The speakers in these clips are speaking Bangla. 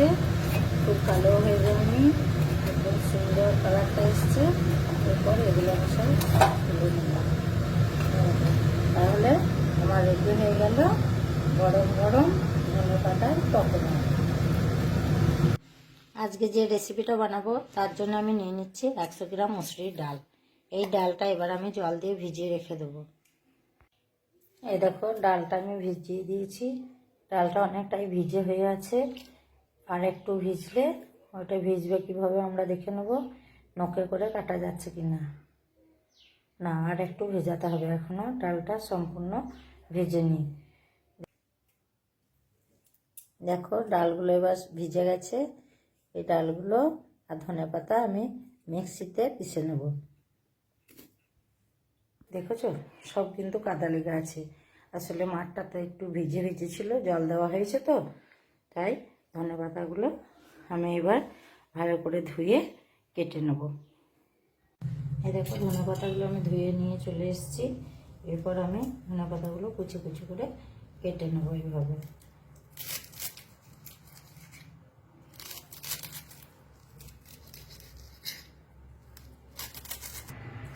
গেছে খুব কালো হয়ে যায়নি একদম সুন্দর কালারটা এসছে। এরপর এগুলো আমি সব তুলে নিলাম। তাহলে আমার রেডি হয়ে গেল গরম গরম ধনে পাতার পকোড়া। আজকে যে রেসিপিটা বানাবো, তার জন্য আমি নিয়ে নিচ্ছি একশো গ্রাম মুসুরির ডাল। এই ডালটা এবার আমি জল দিয়ে ভিজিয়ে রেখে দেবো। এই দেখো, ডালটা আমি ভিজিয়ে দিয়েছি। ডালটা অনেকটাই ভিজে হয়ে আছে। আর একটু ভিজলে ওটা ভিজবে কীভাবে আমরা দেখে নেব, নখে করে কাটা যাচ্ছে কি না না আর একটু ভেজাতে হবে এখনও ডালটা সম্পূর্ণ ভেজে নিই। দেখো, ডালগুলো এবার ভিজে গেছে। এই ডালগুলো আর ধনে পাতা আমি মিক্সিতে পিষে নেব। দেখেছ? সব কিন্তু কাদা লেগে আছে। আসলে মাঠটা তো একটু ভিজে ভিজে ছিল, জল দেওয়া হয়েছে তো, তাই ধনে পাতাগুলো আমি এবার ভালো করে ধুয়ে কেটে নেব। এই দেখো ধনে পাতাগুলো আমি ধুয়ে নিয়ে চলে এসেছি। এরপর আমি ধনে পাতাগুলো কুচি কুচি করে কেটে নেব এইভাবে।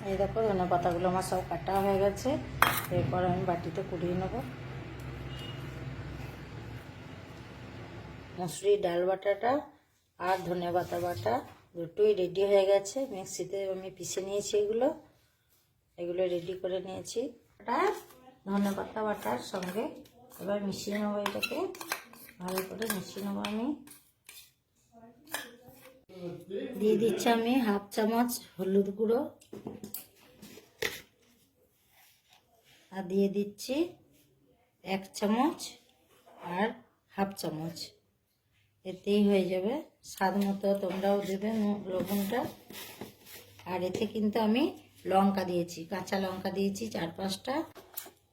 এই দেখো ধনে পাতাগুলো আমার সব কাটা হয়ে গেছে। এরপর আমি বাটিতে কুড়িয়ে নেব। মুসুরি ডাল বাটাটা আর ধনে পাতা বাটা। দুটোই রেডি হয়ে গেছে। মিক্সিতে আমি পিষে নিয়েছি এগুলো। এগুলো রেডি করে নিয়েছি। ধনে পাতা বাটার সঙ্গে এবার মিশিয়ে নেব এটাকে। ভালো করে মিশিয়ে নেব আমি। দিয়ে দিচ্ছি আমি হাফ চামচ হলুদ গুঁড়ো। আর দিয়ে দিচ্ছি এক চামচ আর হাফ চামচ। এতেই হয়ে যাবে। স্বাদ মতো তোমরাও দেবে লবণটা। আর এতে কিন্তু আমি লঙ্কা দিয়েছি, কাঁচা লঙ্কা দিয়েছি চার পাঁচটা।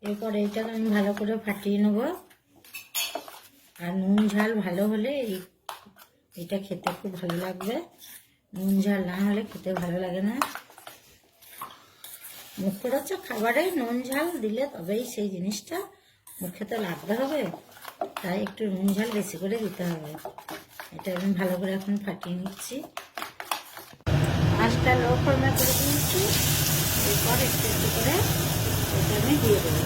এরপর এইটাকে আমি ভালো করে ফাটিয়ে নেব। আর নুন ঝাল ভালো হলে এই, এটা খেতে খুব ভালো লাগবে। নুন ঝাল না হলে খেতে ভালো লাগে না। মুখরোচক খাবারে নুন ঝাল দিলে তবেই সেই জিনিসটা মুখে তো লাগতে হবে, তাই একটু নুন ঝাল বেশি করে দিতে হবে। এটা আমি ভালো করে এখন ফাটিয়ে নিচ্ছি। আঁচটা লো ফর্মে করে দিয়েছি, এরপর একটু একটু করে এটা আমি দিয়ে দেবো।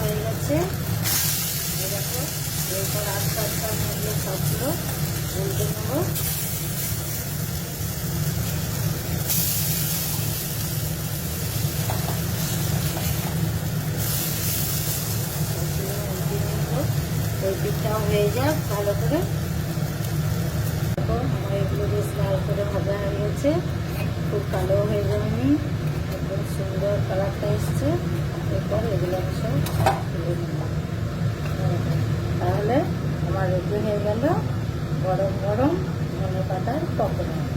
হয়ে গেছে। এরপর আস্তে আস্তে আমি এগুলো সবগুলো উল্টে নেব। ওই পিঠটাও হয়ে যাক ভালো করে আমার এগুলো বেশ লাল করে ভাজা হয়ে গেছে খুব কালো হয়ে যায়নি একদম সুন্দর কালারটা এসছে এরপর এগুলো আমি সব। তাহলে আমার রেডি হয়ে গেল। গরম গরম ধনে পাতার পকোড়া।